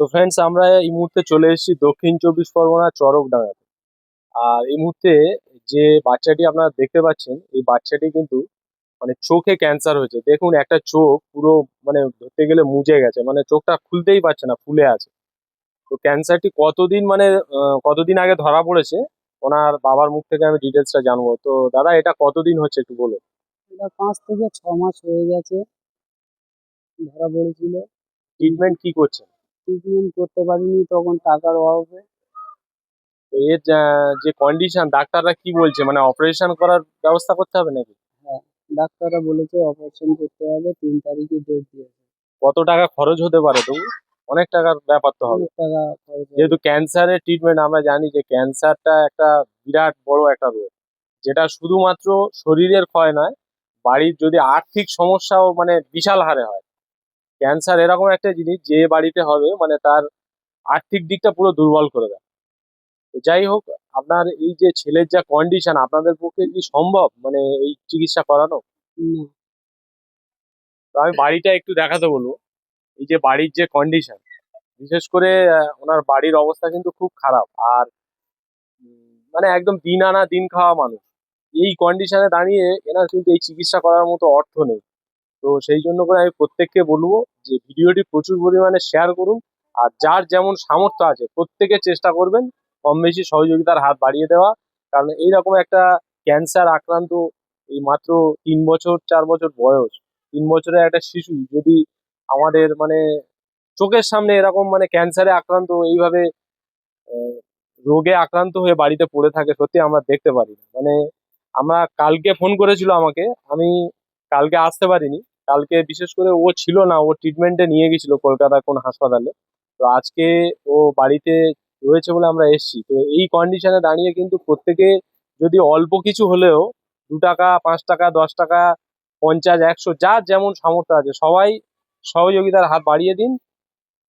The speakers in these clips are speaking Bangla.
তো ফ্রেন্ডস আমরা এই মুহূর্তে চলে এসেছি দক্ষিণ চব্বিশ পরগনা চরকডাঙ্গাতে। আর এই মুহূর্তে যে বাচ্চাটি আপনারা দেখতে পাচ্ছেন এই বাচ্চাটি কিন্তু মানে চোখে ক্যান্সার হয়েছে। দেখুন একটা চোখ পুরো মানে ধরতে গেলে মুজে গেছে। মানে চোখটা খুলতেই পারছে না ফুলে আছে। তো ক্যান্সারটি কতদিন মানে কতদিন আগে ধরা পড়েছে ওনার বাবার মুখ থেকে আমি ডিটেলসটা জানব। তো দাদা এটা কতদিন হচ্ছে একটু বলুন? এটা পাঁচ থেকে ছ মাস হয়ে গেছে ধরা পড়েছিল। ট্রিটমেন্ট কি করছেন? ট্রিটমেন্ট করতে পারিনি তখন টাকার অভাবে। এর যে কন্ডিশন ডাক্তাররা কি বলছে? মানে অপারেশন করার ব্যবস্থা করতে হবে নাকি? হ্যাঁ ডাক্তাররা বলেছে অপারেশন করতে হবে তিন তারিখে ডেট দিয়েছে। কত টাকা খরচ হতে পারে তবু? অনেক টাকার ব্যাপার তো হবে। যেহেতু ক্যান্সারের ট্রিটমেন্ট আমরা জানি যে ক্যান্সারটা একটা বিরাট বড় একটা রোগ যেটা শুধুমাত্র শরীরের ক্ষয় নয় বাড়ির যদি আর্থিক সমস্যাও মানে বিশাল হারে হয় ক্যান্সার এরকম একটা জিনিস যে বাড়িতে হবে মানে তার আর্থিক দিকটা পুরো দুর্বল করে দেয়। যাই হোক আপনার এই যে ছেলের যা কন্ডিশন আপনাদের পক্ষে কি সম্ভব? মানে এই চিকিৎসা করানো? আমি বাড়িটা একটু দেখাতে বলব। এই যে বাড়ির যে কন্ডিশন বিশেষ করে ওনার বাড়ির অবস্থা কিন্তু খুব খারাপ। আর মানে একদম দিন আনা দিন খাওয়া মানুষ। এই কন্ডিশনে দাঁড়িয়ে এনার কিন্তু এই চিকিৎসা করার মতো অর্থ নেই। তো সেই জন্য করে আমি প্রত্যেককে বলব যে ভিডিওটি প্রচুর পরিমাণে শেয়ার করুন আর যার যেমন সামর্থ্য আছে প্রত্যেকে চেষ্টা করবেন কম বেশি সহযোগিতার হাত বাড়িয়ে দেওয়া। কারণ এইরকম একটা ক্যান্সার আক্রান্ত এই মাত্র তিন বছর, চার বছর বয়স, তিন বছরের একটা শিশু যদি আমাদের মানে চোখের সামনে এরকম মানে ক্যান্সারে আক্রান্ত এইভাবে রোগে আক্রান্ত হয়ে বাড়িতে পড়ে থাকে সত্যি আমরা দেখতে পারি না। মানে আমরা কালকে ফোন করেছিল আমাকে, আমি কালকে আসতে পারিনি। কালকে বিশেষ করে ও ছিল না, ও ট্রিটমেন্টে নিয়ে গেছিল কলকাতার কোন হাসপাতালে। তো আজকে ও বাড়িতে রয়েছে বলে আমরা এসেছি। তো এই কন্ডিশনে দাঁড়িয়ে কিন্তু প্রত্যেকে যদি অল্প কিছু হলেও দু টাকা, পাঁচ টাকা, দশ টাকা, পঞ্চাশ, একশো, যার যেমন সামর্থ্য আছে, সবাই সহযোগিতার হাত বাড়িয়ে দিন।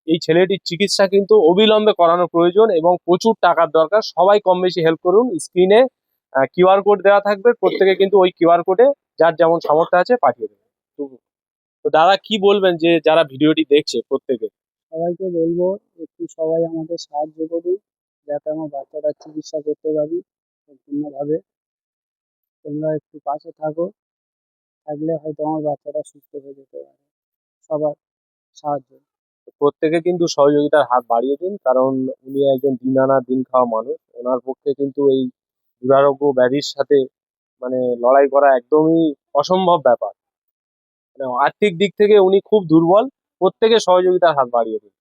এই ছেলেটির চিকিৎসা কিন্তু অবিলম্বে করানো প্রয়োজন এবং প্রচুর টাকার দরকার। সবাই কম বেশি হেল্প করুন স্ক্রিনে কিউআর কোড দেওয়া থাকবে। প্রত্যেকে কিন্তু ওই কিউআর কোডে যার যেমন সামর্থ্য আছে পাঠিয়ে দেবে। তো- দাদা কি বলবেন যে যারা ভিডিওটি দেখছে প্রত্যেকে? সবাইকে বলব একটু সবাই আমাকে সাহায্য করুন যাতে আমার বাচ্চাটার চিকিৎসা করতে পারি সম্পূর্ণভাবে। তোমরা একটু পাশে থাকো থাকলে হয়তো আমার বাচ্চাটা সুস্থ হয়ে যেতে পারে। সবার সাহায্য। প্রত্যেকে কিন্তু সহযোগিতার হাত বাড়িয়ে দিন কারণ উনি একজন দিন আনা দিন খাওয়া মানুষ। ওনার পক্ষে কিন্তু এই দুরারোগ্য ব্যাধির সাথে মানে লড়াই করা একদমই অসম্ভব ব্যাপার। আর্থিক দিক থেকে উনি খুব দুর্বল। প্রত্যেকের সহযোগিতার হাত বাড়িয়ে দিন।